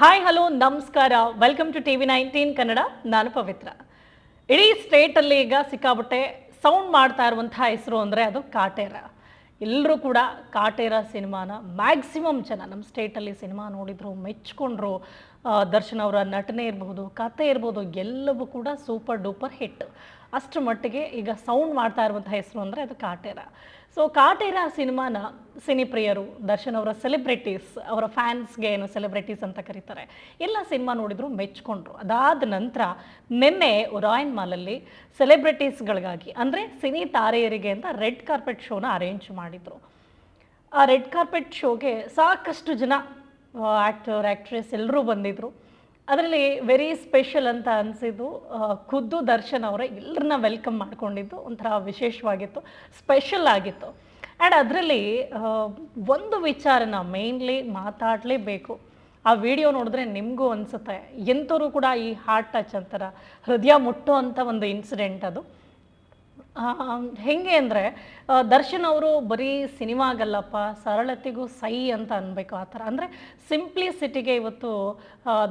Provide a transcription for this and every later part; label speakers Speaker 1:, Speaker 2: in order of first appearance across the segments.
Speaker 1: Hi hello ನಮಸ್ಕಾರ. Welcome to T V nineteen Kannada ನಾನು ಪವಿತ್ರ. ಇಡೀ ಸ್ಟೇಟಲ್ಲಿ ಈಗ ಸಿಕ್ಕಾಬಟ್ಟೆ ಸೌಂಡ್ ಮಾಡ್ತಾ ಇರುವಂತಹ ಹೆಸರು ಅಂದರೆ ಅದು ಕಾಟೇರ. ಎಲ್ಲರೂ ಕೂಡ ಕಾಟೇರ ಸಿನಿಮಾನ ಮ್ಯಾಕ್ಸಿಮಮ್ ಜನ ನಮ್ಮ ಸ್ಟೇಟಲ್ಲಿ ಸಿನಿಮಾ ನೋಡಿದ್ರು, ಮೆಚ್ಕೊಂಡ್ರು. ದರ್ಶನ್ ಅವರ ನಟನೆ ಇರ್ಬೋದು, ಕತೆ ಇರ್ಬೋದು, ಎಲ್ಲವೂ ಕೂಡ ಸೂಪರ್ ಡೂಪರ್ ಹಿಟ್ ಅಷ್ಟರ ಮಟ್ಟಿಗೆ ಈಗ ಸೌಂಡ್ ಮಾಡ್ತಾ ಇರುವಂಥ ಹೆಸರು ಅಂದರೆ ಅದು ಕಾಟೇರ. ಸೊ ಕಾಟೇರ ಸಿನಿಮಾನ ಸಿನಿಪ್ರಿಯರು ದರ್ಶನ್ ಅವರ ಸೆಲೆಬ್ರಿಟೀಸ್ ಅವರ ಫ್ಯಾನ್ಸ್ಗೆ ಏನು ಸೆಲೆಬ್ರಿಟೀಸ್ ಅಂತ ಕರೀತಾರೆ, ಎಲ್ಲ ಸಿನಿಮಾ ನೋಡಿದ್ರು ಮೆಚ್ಕೊಂಡ್ರು. ಅದಾದ ನಂತರ ನಿನ್ನೆ ರಾಯನ್ ಮಾಲಲ್ಲಿ ಸೆಲೆಬ್ರಿಟೀಸ್ಗಳಿಗಾಗಿ ಅಂದರೆ ಸಿನಿ ತಾರೆಯರಿಗೆ ಅಂತ ರೆಡ್ ಕಾರ್ಪೆಟ್ ಶೋನ ಅರೇಂಜ್ ಮಾಡಿದರು. ಆ ರೆಡ್ ಕಾರ್ಪೆಟ್ ಶೋಗೆ ಸಾಕಷ್ಟು ಜನ ಆ್ಯಕ್ಟರ್ ಆ್ಯಕ್ಟ್ರೆಸ್ ಎಲ್ಲರೂ ಬಂದಿದ್ದರು ಅದರಲ್ಲಿ ವೆರಿ ಸ್ಪೆಷಲ್ ಅಂತ ಅನಿಸಿದ್ದು ಖುದ್ದು ದರ್ಶನ್ ಅವರ ಎಲ್ಲರನ್ನ ವೆಲ್ಕಮ್ ಮಾಡ್ಕೊಂಡಿದ್ದು, ಒಂಥರ ವಿಶೇಷವಾಗಿತ್ತು ಸ್ಪೆಷಲ್ ಆಗಿತ್ತು. ಆ್ಯಂಡ್ ಅದರಲ್ಲಿ ಒಂದು ವಿಚಾರನ ಮೇನ್ಲಿ ಮಾತಾಡಲೇಬೇಕು. ಆ ವಿಡಿಯೋ ನೋಡಿದ್ರೆ ನಿಮಗೂ ಅನಿಸುತ್ತೆ. ಎಂಥವ್ರು ಕೂಡ ಈ ಹಾರ್ಟ್ ಟಚ್ ಅಂತಾರ, ಹೃದಯ ಮುಟ್ಟೋ ಅಂತ ಒಂದು ಇನ್ಸಿಡೆಂಟ್ ಅದು. ಹೆಂಗೆ ಅಂದರೆ ದರ್ಶನ್ ಅವರು ಬರೀ ಸಿನಿಮಾಗಲ್ಲಪ್ಪ, ಸರಳತೆಗೂ ಸೈ ಅಂತ ಅನ್ಬೇಕು ಆ ಥರ. ಅಂದರೆ ಸಿಂಪ್ಲಿಸಿಟಿಗೆ ಇವತ್ತು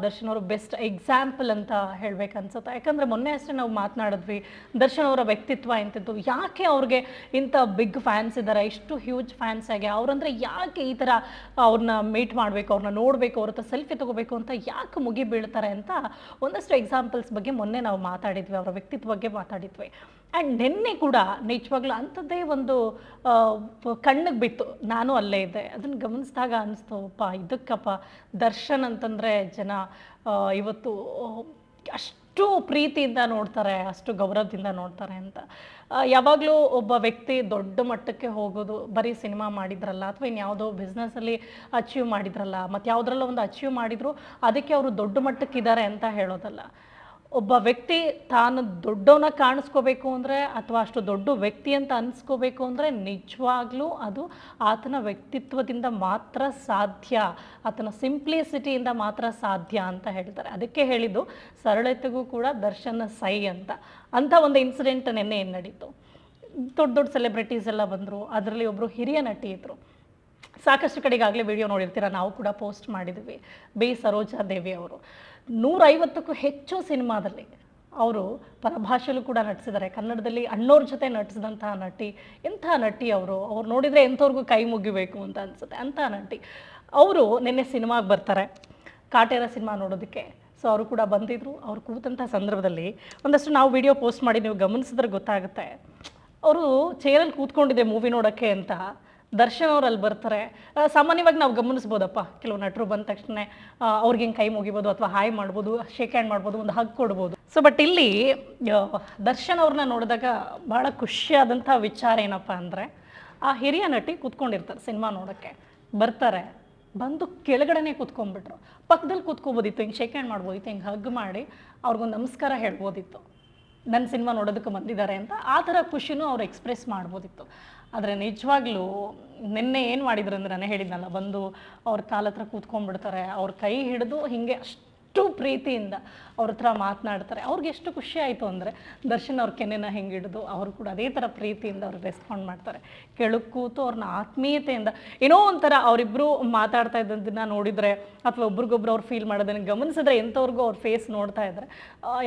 Speaker 1: ದರ್ಶನ್ ಅವರು ಬೆಸ್ಟ್ ಎಕ್ಸಾಂಪಲ್ ಅಂತ ಹೇಳ್ಬೇಕು ಅನ್ಸುತ್ತೆ. ಯಾಕಂದರೆ ಮೊನ್ನೆ ಅಷ್ಟೇ ನಾವು ಮಾತನಾಡಿದ್ವಿ, ದರ್ಶನ್ ಅವರ ವ್ಯಕ್ತಿತ್ವ ಇಂಥದ್ದು ಯಾಕೆ ಅವ್ರಿಗೆ ಇಂಥ ಬಿಗ್ ಫ್ಯಾನ್ಸ್ ಇದ್ದಾರೆ ಇಷ್ಟು ಹ್ಯೂಜ್ ಫ್ಯಾನ್ಸ್ ಆಗಿ, ಅವರಂದ್ರೆ ಯಾಕೆ ಈ ಥರ ಅವ್ರನ್ನ ಮೀಟ್ ಮಾಡಬೇಕು, ಅವ್ರನ್ನ ನೋಡಬೇಕು, ಅವ್ರ ಹತ್ರ ಸೆಲ್ಫಿ ತಗೋಬೇಕು ಅಂತ ಯಾಕೆ ಮುಗಿ ಬೀಳ್ತಾರೆ ಅಂತ ಒಂದಷ್ಟು ಎಕ್ಸಾಂಪಲ್ಸ್ ಬಗ್ಗೆ ಮೊನ್ನೆ ನಾವು ಮಾತಾಡಿದ್ವಿ, ಅವರ ವ್ಯಕ್ತಿತ್ವ ಬಗ್ಗೆ ಮಾತಾಡಿದ್ವಿ. ಆ್ಯಂಡ್ ನಿನ್ನೆ ಕೂಡ ನಿಜವಾಗ್ಲೂ ಅಂಥದ್ದೇ ಒಂದು ಕಣ್ಣಿಗೆ ಬಿತ್ತು. ನಾನು ಅಲ್ಲೇ ಇದ್ದೆ. ಅದನ್ನು ಗಮನಿಸಿದಾಗ ಅನಿಸ್ತು, ಅಪ್ಪ, ಇದಕ್ಕಪ್ಪ ದರ್ಶನ್ ಅಂತಂದರೆ ಜನ ಇವತ್ತು ಅಷ್ಟು ಪ್ರೀತಿಯಿಂದ ನೋಡ್ತಾರೆ, ಅಷ್ಟು ಗೌರವದಿಂದ ನೋಡ್ತಾರೆ ಅಂತ. ಯಾವಾಗಲೂ ಒಬ್ಬ ವ್ಯಕ್ತಿ ದೊಡ್ಡ ಮಟ್ಟಕ್ಕೆ ಹೋಗೋದು, ಬರೀ ಸಿನಿಮಾ ಮಾಡಿದ್ರಲ್ಲ ಅಥವಾ ಇನ್ಯಾವುದೋ ಬಿಸ್ನೆಸ್ಸಲ್ಲಿ ಅಚೀವ್ ಮಾಡಿದ್ರಲ್ಲ ಮತ್ತು ಯಾವುದ್ರಲ್ಲೋ ಒಂದು ಅಚೀವ್ ಮಾಡಿದ್ರು, ಅದಕ್ಕೆ ಅವರು ದೊಡ್ಡ ಮಟ್ಟಕ್ಕಿದ್ದಾರೆ ಅಂತ ಹೇಳೋದಲ್ಲ. ಒಬ್ಬ ವ್ಯಕ್ತಿ ತಾನು ದೊಡ್ಡವನ್ನ ಕಾಣಿಸ್ಕೋಬೇಕು ಅಂದರೆ ಅಥವಾ ಅಷ್ಟು ದೊಡ್ಡ ವ್ಯಕ್ತಿ ಅಂತ ಅನಿಸ್ಕೋಬೇಕು ಅಂದರೆ ನಿಜವಾಗ್ಲೂ ಅದು ಆತನ ವ್ಯಕ್ತಿತ್ವದಿಂದ ಮಾತ್ರ ಸಾಧ್ಯ, ಆತನ ಸಿಂಪ್ಲಿಸಿಟಿಯಿಂದ ಮಾತ್ರ ಸಾಧ್ಯ ಅಂತ ಹೇಳ್ತಾರೆ. ಅದಕ್ಕೆ ಹೇಳಿದ್ದು ಸರಳತೆಗೂ ಕೂಡ ದರ್ಶನ ಸೈ ಅಂತ. ಅಂಥ ಒಂದು ಇನ್ಸಿಡೆಂಟ್ ನೆನ್ನೆ ಏನು ನಡೀತು. ದೊಡ್ಡ ದೊಡ್ಡ ಸೆಲೆಬ್ರಿಟೀಸ್ ಎಲ್ಲ ಬಂದರು. ಅದರಲ್ಲಿ ಒಬ್ಬರು ಹಿರಿಯ ನಟಿ ಇದ್ದರು ಸಾಕಷ್ಟು ಕಡೆಗಾಗಲೇ ವಿಡಿಯೋ ನೋಡಿರ್ತೀರ? ನಾವು ಕೂಡ ಪೋಸ್ಟ್ ಮಾಡಿದ್ವಿ. ಬಿ. ಸರೋಜಾ ದೇವಿ ಅವರು. ನೂರೈವತ್ತಕ್ಕೂ ಹೆಚ್ಚು ಸಿನಿಮಾದಲ್ಲಿ ಅವರು ಪರಭಾಷೆಯಲ್ಲೂ ಕೂಡ ನಟಿಸಿದ್ದಾರೆ. ಕನ್ನಡದಲ್ಲಿ ಅಣ್ಣವ್ರ ಜೊತೆ ನಟಿಸಿದಂತಹ ನಟಿ ಎಂಥ ನಟಿ ಅವರು. ಅವ್ರು ನೋಡಿದರೆ ಎಂಥವ್ರಿಗೂ ಕೈ ಮುಗಿಬೇಕು ಅಂತ ಅನಿಸುತ್ತೆ. ಅಂಥ ನಟಿ. ಅವರು ನಿನ್ನೆ ಸಿನಿಮಾಗೆ ಬರ್ತಾರೆ. ಕಾಟೇರ ಸಿನಿಮಾ ನೋಡೋದಕ್ಕೆ. ಸೊ ಅವರು ಕೂಡ ಬಂದಿದ್ರು. ಅವ್ರು ಕೂತಂಥ ಸಂದರ್ಭದಲ್ಲಿ ಒಂದಷ್ಟು ನಾವು ವಿಡಿಯೋ ಪೋಸ್ಟ್ ಮಾಡಿ ನೀವು ಗಮನಿಸಿದ್ರೆ ಗೊತ್ತಾಗುತ್ತೆ. ಅವರು ಚೇರಲ್ಲಿ ಕೂತ್ಕೊಂಡಿದೆ ಮೂವಿ ನೋಡೋಕ್ಕೆ ಅಂತ. ದರ್ಶನ್ ಅವ್ರು ಬರ್ತಾರೆ. ಸಾಮಾನ್ಯವಾಗಿ ನಾವು ಗಮನಿಸ್ಬೋದಪ್ಪ. ಕೆಲವು ನಟರು ಬಂದ ತಕ್ಷಣ ಅವ್ರಿಗೆ ಕೈ ಮುಗಿಬೋದು ಅಥವಾ ಹಾಯ್ ಮಾಡ್ಬೋದು ಶೇಕ್ ಹ್ಯಾಂಡ್ ಮಾಡ್ಬೋದು, ಒಂದು ಹಗ್ ಕೊಡ್ಬೋದು. ಸೊ ಬಟ್ ಇಲ್ಲಿ ದರ್ಶನ್ ಅವ್ರನ್ನ ನೋಡಿದಾಗ ಭಾಳ ಖುಷಿಯಾದಂಥ ವಿಚಾರ ಏನಪ್ಪ ಅಂದರೆ, ಆ ಹಿರಿಯ ನಟಿ ಕೂತ್ಕೊಂಡಿರ್ತಾರೆ ಸಿನಿಮಾ ನೋಡೋಕ್ಕೆ. ಬರ್ತಾರೆ. ಬಂದು ಕೆಳಗಡೆನೆ ಕೂತ್ಕೊಂಡ್ಬಿಟ್ರು. ಪಕ್ಕದಲ್ಲಿ ಕೂತ್ಕೋಬೋದಿತ್ತು, ಹಿಂಗೆ ಶೇಕ್ ಹ್ಯಾಂಡ್ ಮಾಡ್ಬೋದಿತ್ತು, ಹಿಂಗೆ ಹಗ್ ಮಾಡಿ, ಅವ್ರಿಗೊಂದು ನಮಸ್ಕಾರ ಹೇಳ್ಬೋದಿತ್ತು. ನನ್ನ ಸಿನಿಮಾ ನೋಡೋದಕ್ಕೆ ಬಂದಿದ್ದಾರೆ ಅಂತ ಆ ಥರ ಖುಷಿನೂ ಅವ್ರು ಎಕ್ಸ್ಪ್ರೆಸ್ ಮಾಡ್ಬೋದಿತ್ತು. ಆದರೆ ನಿಜವಾಗ್ಲೂ ನಿನ್ನೆ ಏನು ಮಾಡಿದ್ರು ಅಂದ್ರೆ ನಾನು ಹೇಳಿದ್ನಲ್ಲ, ಬಂದು ಅವ್ರ ಕಾಲ ಹತ್ರ ಕೂತ್ಕೊಂಡ್ಬಿಡ್ತಾರೆ, ಅವ್ರ ಕೈ ಹಿಡಿದು ಹಿಂಗೆ ಅಷ್ಟು ಪ್ರೀತಿಯಿಂದ ಅವ್ರ ಹತ್ರ ಮಾತನಾಡ್ತಾರೆ. ಅವ್ರಿಗೆ ಎಷ್ಟು ಖುಷಿ ಆಯಿತು ಅಂದರೆ ದರ್ಶನ್ ಅವ್ರ ಕೆನೆನ ಹೆಂಗೆ ಹಿಡಿದು ಅವರು ಕೂಡ ಅದೇ ಥರ ಪ್ರೀತಿಯಿಂದ ಅವ್ರು ರೆಸ್ಪಾಂಡ್ ಮಾಡ್ತಾರೆ. ಕೆಳಗೆ ಕೂತು ಅವ್ರನ್ನ ಆತ್ಮೀಯತೆಯಿಂದ ಏನೋ ಒಂಥರ ಅವರಿಬ್ಬರು ಮಾತಾಡ್ತಾ ಇದ್ದದನ್ನ ನೋಡಿದರೆ ಅಥವಾ ಒಬ್ರಿಗೊಬ್ರು ಅವ್ರು ಫೀಲ್ ಮಾಡೋದನ್ನು ಗಮನಿಸಿದ್ರೆ ಎಂಥವ್ರಿಗೂ ಅವ್ರ ಫೇಸ್ ನೋಡ್ತಾ ಇದ್ದಾರೆ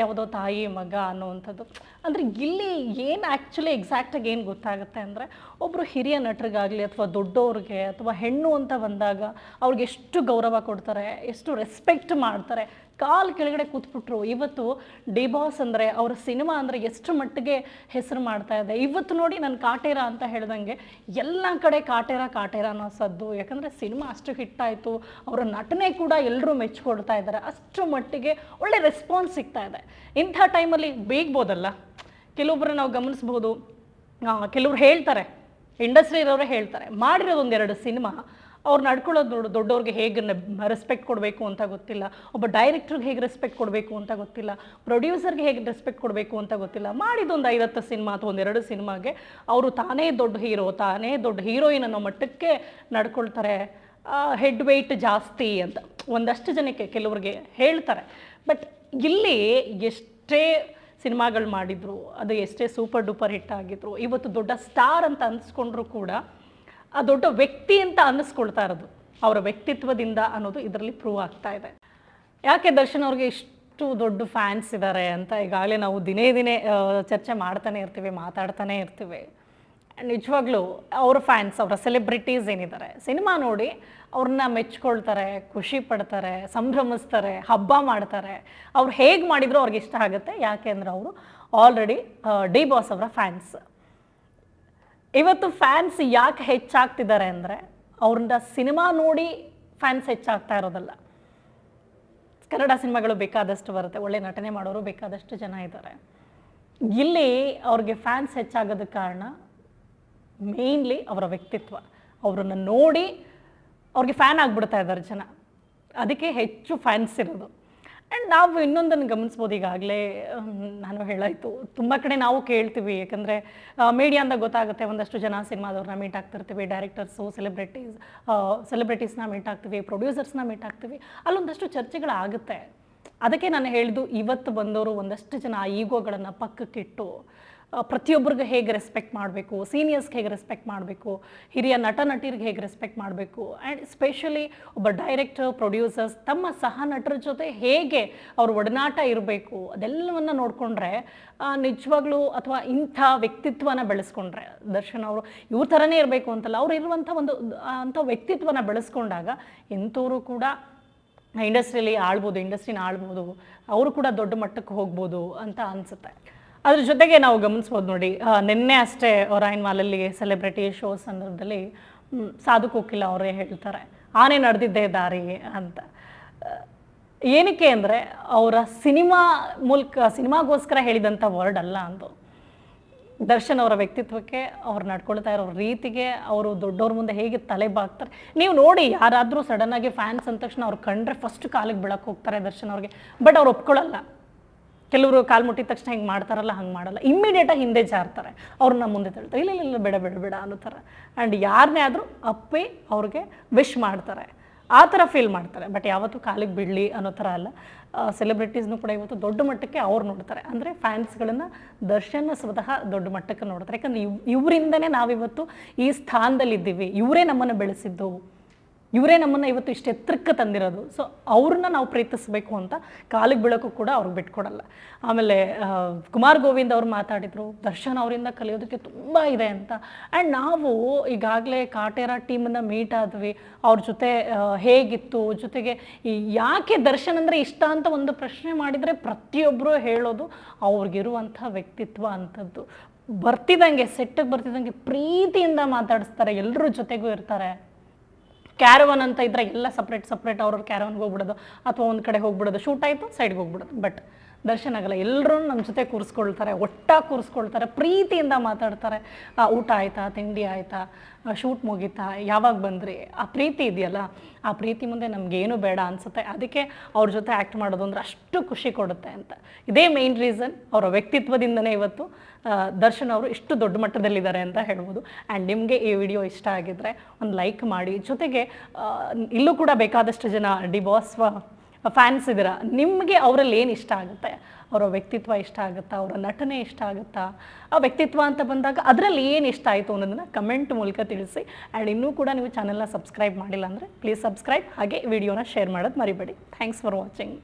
Speaker 1: ಯಾವುದೋ ತಾಯಿ, ಮಗ ಅನ್ನೋವಂಥದ್ದು. ಅಂದರೆ ಇಲ್ಲಿ ಏನು ಆ್ಯಕ್ಚುಲಿ ಎಕ್ಸಾಕ್ಟಾಗಿ ಏನು ಗೊತ್ತಾಗುತ್ತೆ ಅಂದರೆ ಒಬ್ಬರು ಹಿರಿಯ ನಟರಿಗಾಗಲಿ ಅಥವಾ ದೊಡ್ಡವ್ರಿಗೆ ಅಥವಾ ಹೆಣ್ಣು ಅಂತ ಬಂದಾಗ ಅವ್ರಿಗೆ ಎಷ್ಟು ಗೌರವ ಕೊಡ್ತಾರೆ, ಎಷ್ಟು ರೆಸ್ಪೆಕ್ಟ್ ಮಾಡ್ತಾರೆ ಕಾಲು ಕೆಳಗಡೆ ಕೂತ್ಬಿಟ್ರು. ಇವತ್ತು ಡಿ ಬಾಸ್ ಅಂದರೆ, ಅವರ ಸಿನಿಮಾ ಅಂದರೆ ಎಷ್ಟು ಮಟ್ಟಿಗೆ ಹೆಸರು ಮಾಡ್ತಾ ಇದೆ. ಇವತ್ತು ನೋಡಿ ನಾನು ಕಾಟೇರ ಅಂತ ಹೇಳ್ದಂಗೆ ಎಲ್ಲ ಕಡೆ ಕಾಟೇರ ಕಾಟೇರ ಅನ್ನೋ ಸದ್ದು ಯಾಕಂದರೆ ಸಿನಿಮಾ ಅಷ್ಟು ಹಿಟ್ ಆಯಿತು. ಅವರ ನಟನೆ ಕೂಡ ಎಲ್ಲರೂ ಮೆಚ್ಚಿಕೊಳ್ತಾ ಇದ್ದಾರೆ. ಅಷ್ಟು ಮಟ್ಟಿಗೆ ಒಳ್ಳೆ ರೆಸ್ಪಾನ್ಸ್ ಸಿಗ್ತಾ ಇದೆ. ಇಂಥ ಟೈಮಲ್ಲಿ ಬೇಗ್ಬೋದಲ್ಲ? ಕೆಲವೊಬ್ಬರು ನಾವು ಗಮನಿಸ್ಬೋದು. ಕೆಲವ್ರು ಹೇಳ್ತಾರೆ. ಇಂಡಸ್ಟ್ರಿ ಇರೋರು ಹೇಳ್ತಾರೆ. ಮಾಡಿರೋದೊಂದೆರಡು ಸಿನಿಮಾ ಅವ್ರು ನಡ್ಕೊಳ್ಳೋದು ನೋಡು, ದೊಡ್ಡವ್ರಿಗೆ ಹೇಗೆ ರೆಸ್ಪೆಕ್ಟ್ ಕೊಡಬೇಕು ಅಂತ ಗೊತ್ತಿಲ್ಲ. ಒಬ್ಬ ಡೈರೆಕ್ಟ್ರಿಗೆ ಹೇಗೆ ರೆಸ್ಪೆಕ್ಟ್ ಕೊಡಬೇಕು ಅಂತ ಗೊತ್ತಿಲ್ಲ. ಪ್ರೊಡ್ಯೂಸರ್ಗೆ ಹೇಗೆ ರೆಸ್ಪೆಕ್ಟ್ ಕೊಡಬೇಕು ಅಂತ ಗೊತ್ತಿಲ್ಲ. ಮಾಡಿದೊಂದು ಐವತ್ತು ಸಿನಿಮಾ ಅಥವಾ ಒಂದೆರಡು ಸಿನಿಮಾಗೆ ಅವರು ತಾನೇ ದೊಡ್ಡ ಹೀರೋ, ತಾನೇ ದೊಡ್ಡ ಹೀರೋಯಿನ್ ಅನ್ನೋ ಮಟ್ಟಕ್ಕೆ ನಡ್ಕೊಳ್ತಾರೆ. ಹೆಡ್ ವೆಯ್ಟ್ ಜಾಸ್ತಿ ಅಂತ ಒಂದಷ್ಟು ಜನಕ್ಕೆ ಕೆಲವ್ರಿಗೆ ಹೇಳ್ತಾರೆ. ಬಟ್ ಇಲ್ಲಿ ಎಷ್ಟೇ ಸಿನಿಮಾಗಳು ಮಾಡಿದ್ರು, ಅದು ಎಷ್ಟೇ ಸೂಪರ್ ಡೂಪರ್ ಹಿಟ್ ಆಗಿದ್ರು, ಇವತ್ತು ದೊಡ್ಡ ಸ್ಟಾರ್ ಅಂತ ಅನ್ಸ್ಕೊಂಡ್ರು ಕೂಡ ಆ ದೊಡ್ಡ ವ್ಯಕ್ತಿ ಅಂತ ಅನ್ನಿಸ್ಕೊಳ್ತಾ ಇರೋದು. ಅವರ ವ್ಯಕ್ತಿತ್ವದಿಂದ ಅನ್ನೋದು ಇದರಲ್ಲಿ ಪ್ರೂವ್ ಆಗ್ತಾ ಇದೆ. ಯಾಕೆ ದರ್ಶನ್ ಅವ್ರಿಗೆ ಇಷ್ಟು ದೊಡ್ಡ ಫ್ಯಾನ್ಸ್ ಇದ್ದಾರೆ ಅಂತ ಈಗಾಗಲೇ ನಾವು ದಿನೇ ದಿನೇ ಚರ್ಚೆ ಮಾಡ್ತಾನೆ ಇರ್ತೀವಿ, ಮಾತಾಡ್ತಾನೆ ಇರ್ತೀವಿ. ನಿಜವಾಗ್ಲೂ ಅವ್ರ ಫ್ಯಾನ್ಸ್ ಅವರ ಸೆಲೆಬ್ರಿಟೀಸ್ ಏನಿದ್ದಾರೆ ಸಿನಿಮಾ ನೋಡಿ ಅವ್ರನ್ನ ಮೆಚ್ಕೊಳ್ತಾರೆ, ಖುಷಿ ಪಡ್ತಾರೆ, ಸಂಭ್ರಮಿಸ್ತಾರೆ, ಹಬ್ಬ ಮಾಡ್ತಾರೆ. ಅವ್ರು ಹೇಗೆ ಮಾಡಿದ್ರು ಅವ್ರಿಗೆ ಇಷ್ಟ ಆಗುತ್ತೆ? ಯಾಕೆ ಅಂದರೆ ಅವರು ಆಲ್ರೆಡಿ ಡಿ ಬಾಸ್ ಅವರ ಫ್ಯಾನ್ಸ್ ಇವತ್ತು ಫ್ಯಾನ್ಸ್ ಯಾಕೆ ಹೆಚ್ಚಾಗ್ತಿದ್ದಾರೆ ಅಂದರೆ ಅವ್ರನ್ನ ಸಿನಿಮಾ ನೋಡಿ ಫ್ಯಾನ್ಸ್ ಹೆಚ್ಚಾಗ್ತಾ ಇರೋದಲ್ಲ. ಕನ್ನಡ ಸಿನಿಮಾಗಳು ಬೇಕಾದಷ್ಟು ಬರುತ್ತೆ, ಒಳ್ಳೆ ನಟನೆ ಮಾಡೋರು ಬೇಕಾದಷ್ಟು ಜನ ಇದ್ದಾರೆ. ಇಲ್ಲಿ ಅವ್ರಿಗೆ ಫ್ಯಾನ್ಸ್ ಹೆಚ್ಚಾಗೋದಕ್ಕೆ ಕಾರಣ ಮೇಯ್ನ್ಲಿ ಅವರ ವ್ಯಕ್ತಿತ್ವ. ಅವರನ್ನು ನೋಡಿ ಅವ್ರಿಗೆ ಫ್ಯಾನ್ ಆಗಿಬಿಡ್ತಾ ಇದ್ದಾರೆ ಜನ. ಅದಕ್ಕೆ ಹೆಚ್ಚು ಫ್ಯಾನ್ಸ್ ಇರೋದು. ಆ್ಯಂಡ್ ನಾವು ಇನ್ನೊಂದನ್ನು ಗಮನಿಸ್ಬೋದು ಈಗಾಗಲೇ ನಾನು ಹೇಳಾಯಿತು. ತುಂಬ ಕಡೆ ನಾವು ಕೇಳ್ತೀವಿ, ಯಾಕಂದರೆ ಮೀಡಿಯಾಂದಾಗ ಗೊತ್ತಾಗುತ್ತೆ, ಒಂದಷ್ಟು ಜನ ಸಿನಿಮಾದವ್ರನ್ನ ಮೀಟ್ ಆಗ್ತಿರ್ತೀವಿ ಡೈರೆಕ್ಟರ್ಸು ಸೆಲೆಬ್ರಿಟೀಸ್ ಸೆಲೆಬ್ರಿಟೀಸ್ನ ಮೀಟ್ ಆಗ್ತೀವಿ ಪ್ರೊಡ್ಯೂಸರ್ಸ್ನ ಮೀಟ್ ಆಗ್ತೀವಿ. ಅಲ್ಲೊಂದಷ್ಟು ಚರ್ಚೆಗಳಾಗುತ್ತೆ. ಅದಕ್ಕೆ ನಾನು ಹೇಳಿದ್ದು, ಇವತ್ತು ಬಂದವರು ಒಂದಷ್ಟು ಜನ ಈಗೋಗಳನ್ನು ಪಕ್ಕಕ್ಕಿಟ್ಟು ಪ್ರತಿಯೊಬ್ಬರಿಗೆ ಹೇಗೆ ರೆಸ್ಪೆಕ್ಟ್ ಮಾಡಬೇಕು ಸೀನಿಯರ್ಸ್ಗೆ ಹೇಗೆ ರೆಸ್ಪೆಕ್ಟ್ ಮಾಡಬೇಕು, ಹಿರಿಯ ನಟ ನಟಿಯರಿಗೆ ಹೇಗೆ ರೆಸ್ಪೆಕ್ಟ್ ಮಾಡಬೇಕು ಆ್ಯಂಡ್ ಸ್ಪೆಷಲಿ ಒಬ್ಬ ಡೈರೆಕ್ಟರ್ ಪ್ರೊಡ್ಯೂಸರ್ಸ್ ತಮ್ಮ ಸಹ ನಟರ ಜೊತೆ ಹೇಗೆ ಅವ್ರ ಒಡನಾಟ ಇರಬೇಕು, ಅದೆಲ್ಲವನ್ನು ನೋಡಿಕೊಂಡ್ರೆ ನಿಜವಾಗ್ಲೂ ಅಥವಾ ಇಂಥ ವ್ಯಕ್ತಿತ್ವನ ಬೆಳೆಸ್ಕೊಂಡ್ರೆ, ದರ್ಶನ್ ಅವರು ಇವ್ರ ಥರನೇ ಇರಬೇಕು ಅಂತಲ್ಲ, ಅವ್ರು ಇರುವಂಥ ಒಂದು ಅಂಥ ವ್ಯಕ್ತಿತ್ವನ ಬೆಳೆಸ್ಕೊಂಡಾಗ ಇಂಥವರು ಕೂಡ ಇಂಡಸ್ಟ್ರಿಯಲ್ಲಿ ಆಳ್ಬೋದು ಇಂಡಸ್ಟ್ರಿನ ಆಳ್ಬೋದು, ಅವರು ಕೂಡ ದೊಡ್ಡ ಮಟ್ಟಕ್ಕೆ ಹೋಗ್ಬೋದು ಅಂತ ಅನಿಸುತ್ತೆ. ಅದ್ರ ಜೊತೆಗೆ ನಾವು ಗಮನಿಸ್ಬೋದು ನೋಡಿ ನಿನ್ನೆ ಅಷ್ಟೇ ಒರಾಯನ್ ಮಾಲಲ್ಲಿ ಸೆಲೆಬ್ರಿಟಿ ಶೋ ಸಂದರ್ಭದಲ್ಲಿ ಸಾಧು ಕೋಕಿಲ ಅವರೇ ಹೇಳ್ತಾರೆ, ಆನೆ ನಡೆದಿದ್ದೇ ದಾರಿ ಅಂತ. ಏನಕ್ಕೆ ಅಂದರೆ ಅವರ ಸಿನಿಮಾ ಮೂಲಕ, ಸಿನಿಮಾಗೋಸ್ಕರ ಹೇಳಿದಂಥ ವರ್ಡ್ ಅಲ್ಲ ಅಂದು. ದರ್ಶನ್ ಅವರ ವ್ಯಕ್ತಿತ್ವಕ್ಕೆ ಅವ್ರು ನಡ್ಕೊಳ್ತಾ ಇರೋ ರೀತಿಗೆ ಅವರು ದೊಡ್ಡವ್ರ ಮುಂದೆ ಹೇಗೆ ತಲೆ ಬಾಗ್ತಾರೆ. ನೀವು ನೋಡಿ, ಯಾರಾದರೂ ಸಡನ್ನಾಗಿ ಫ್ಯಾನ್ಸ್ ಅಂದ ತಕ್ಷಣ ಅವ್ರು ಕಂಡ್ರೆ ಫಸ್ಟ್ ಕಾಲಿಗೆ ಬೀಳಕ್ಕೆ ಹೋಗ್ತಾರೆ ದರ್ಶನ್ ಅವ್ರಿಗೆ ಬಟ್ ಅವ್ರು ಒಪ್ಕೊಳ್ಳಲ್ಲ. ಕೆಲವರು ಕಾಲು ಮುಟ್ಟಿದ ತಕ್ಷಣ ಹಿಂಗೆ ಮಾಡ್ತಾರಲ್ಲ, ಹಂಗೆ ಮಾಡಲ್ಲ. ಇಮ್ಮಿಡಿಯೇಟಾಗಿ ಹಿಂದೆ ಜಾರ್ತಾರೆ. ಅವ್ರನ್ನ ಮುಂದೆ ತಳ್ತಾರೆ. ಇಲ್ಲ ಇಲ್ಲ ಬೇಡ ಬೇಡ ಬೇಡ ಅನ್ನೋ ಥರ ಆ್ಯಂಡ್ ಯಾರನ್ನೇ ಆದರೂ ಅಪ್ಪೇ ಅವ್ರಿಗೆ ವಿಶ್ ಮಾಡ್ತಾರೆ. ಆ ಥರ ಫೀಲ್ ಮಾಡ್ತಾರೆ. ಬಟ್ ಯಾವತ್ತೂ ಕಾಲಿಗೆ ಬಿಡಲಿ ಅನ್ನೋ ಥರ ಅಲ್ಲ. ಸೆಲೆಬ್ರಿಟೀಸ್ನು ಕೂಡ ಇವತ್ತು ದೊಡ್ಡ ಮಟ್ಟಕ್ಕೆ ಅವ್ರು ನೋಡ್ತಾರೆ. ಅಂದರೆ ಫ್ಯಾನ್ಸ್ಗಳನ್ನು ದರ್ಶನ ಸ್ವತಃ ದೊಡ್ಡ ಮಟ್ಟಕ್ಕೆ ನೋಡ್ತಾರೆ. ಯಾಕಂದರೆ ಇವ್, ಇವರಿಂದನೇ ನಾವಿವತ್ತು ಈ ಸ್ಥಾನದಲ್ಲಿದ್ದೀವಿ. ಇವರೇ ನಮ್ಮನ್ನು ಬೆಳೆಸಿದ್ದು. ಇವರೇ ನಮ್ಮನ್ನು ಇವತ್ತು ಇಷ್ಟು ಎತ್ತರಕ್ಕೆ ತಂದಿರೋದು. ಸೊ ಅವ್ರನ್ನ ನಾವು ಪ್ರೀತಿಸಬೇಕು ಅಂತ ಕಾಲಿಗೆ ಬೀಳೋಕ್ಕೂ ಕೂಡ ಅವ್ರಿಗೆ ಬಿಟ್ಕೊಡಲ್ಲ. ಆಮೇಲೆ ಕುಮಾರ್ ಗೋವಿಂದ್ ಅವ್ರು ಮಾತಾಡಿದರು, ದರ್ಶನ್ ಅವರಿಂದ ಕಲಿಯೋದಕ್ಕೆ ತುಂಬ ಇದೆ ಅಂತ. ಆ್ಯಂಡ್ ನಾವು ಈಗಾಗಲೇ ಕಾಟೇರ ಟೀಮನ್ನು ಮೀಟ್ ಆದ್ವಿ. ಅವ್ರ ಜೊತೆ ಹೇಗಿತ್ತು, ಜೊತೆಗೆ ಯಾಕೆ ದರ್ಶನ್ ಅಂದರೆ ಇಷ್ಟ ಅಂತ ಒಂದು ಪ್ರಶ್ನೆ ಮಾಡಿದರೆ ಪ್ರತಿಯೊಬ್ಬರು ಹೇಳೋದು ಅವ್ರಿಗಿರುವಂಥ ವ್ಯಕ್ತಿತ್ವ ಅಂಥದ್ದು. ಬರ್ತಿದ್ದಂಗೆ ಸೆಟ್ಟಿಗೆ ಬರ್ತಿದ್ದಂಗೆ ಪ್ರೀತಿಯಿಂದ ಮಾತಾಡಿಸ್ತಾರೆ ಎಲ್ಲರ ಜೊತೆಗೂ ಇರ್ತಾರೆ. ಕ್ಯಾರವನ್ ಅಂತ ಇದ್ರೆ ಎಲ್ಲ ಸಪ್ರೇಟ್ ಸಪ್ರೇಟ್ ಅವ್ರವ್ರ ಕ್ಯಾರವನ್ಗೆ ಹೋಗ್ಬಿಡೋದು, ಅಥವಾ ಒಂದು ಕಡೆ ಹೋಗ್ಬಿಡೋದು ಶೂಟ್ ಆಯಿತು ಸೈಡ್ಗೆ ಹೋಗ್ಬಿಡೋದು. ಬಟ್ ದರ್ಶನ್ ಆಗಲ್ಲ ಎಲ್ಲರೂ ನಮ್ಮ ಜೊತೆ ಕೂರಿಸ್ಕೊಳ್ತಾರೆ ಒಟ್ಟಾಗಿ ಕೂರಿಸ್ಕೊಳ್ತಾರೆ, ಪ್ರೀತಿಯಿಂದ ಮಾತಾಡ್ತಾರೆ. ಊಟ ಆಯ್ತಾ, ತಿಂಡಿ ಆಯ್ತಾ ಶೂಟ್ ಮುಗೀತಾ, ಯಾವಾಗ ಬಂದ್ರಿ? ಆ ಪ್ರೀತಿ ಇದೆಯಲ್ಲ, ಆ ಪ್ರೀತಿ ಮುಂದೆ ನಮಗೇನು ಬೇಡ ಅನಿಸುತ್ತೆ. ಅದಕ್ಕೆ ಅವ್ರ ಜೊತೆ ಆ್ಯಕ್ಟ್ ಮಾಡೋದು ಅಂದ್ರೆ ಅಷ್ಟು ಖುಷಿ ಕೊಡುತ್ತೆ ಅಂತ. ಇದೇ ಮೇಯ್ನ್ ರೀಸನ್ ಅವರ ವ್ಯಕ್ತಿತ್ವದಿಂದನೇ ಇವತ್ತು ದರ್ಶನ್ ಅವರು ಇಷ್ಟು ದೊಡ್ಡ ಮಟ್ಟದಲ್ಲಿದ್ದಾರೆ ಅಂತ ಹೇಳ್ಬೋದು. ಆ್ಯಂಡ್ ನಿಮಗೆ ಈ ವಿಡಿಯೋ ಇಷ್ಟ ಆಗಿದ್ರೆ ಒಂದು ಲೈಕ್ ಮಾಡಿ. ಜೊತೆಗೆ ಇಲ್ಲೂ ಕೂಡ ಬೇಕಾದಷ್ಟು ಜನ ಡಿ ಬಾಸ್ ಫ್ಯಾನ್ಸ್ ಇದ್ದೀರಾ? ನಿಮಗೆ ಅವರಲ್ಲಿ ಏನು ಇಷ್ಟ ಆಗುತ್ತೆ? ಅವರ ವ್ಯಕ್ತಿತ್ವ ಇಷ್ಟ ಆಗುತ್ತಾ? ಅವರ ನಟನೆ ಇಷ್ಟ ಆಗುತ್ತಾ? ಆ ವ್ಯಕ್ತಿತ್ವ ಅಂತ ಬಂದಾಗ ಅದರಲ್ಲಿ ಏನು ಇಷ್ಟ ಆಯಿತು ಅನ್ನೋದನ್ನು ಕಮೆಂಟ್ ಮೂಲಕ ತಿಳಿಸಿ. ಆ್ಯಂಡ್ ಇನ್ನೂ ಕೂಡ ನೀವು ಚಾನೆಲ್ನ ಸಬ್ಸ್ಕ್ರೈಬ್ ಮಾಡಿಲ್ಲ ಅಂದರೆ ಪ್ಲೀಸ್ ಸಬ್ಸ್ಕ್ರೈಬ್ ಹಾಗೆ ವಿಡಿಯೋನ ಶೇರ್ ಮಾಡೋದು ಮರಿಬೇಡಿ. Thanks for watching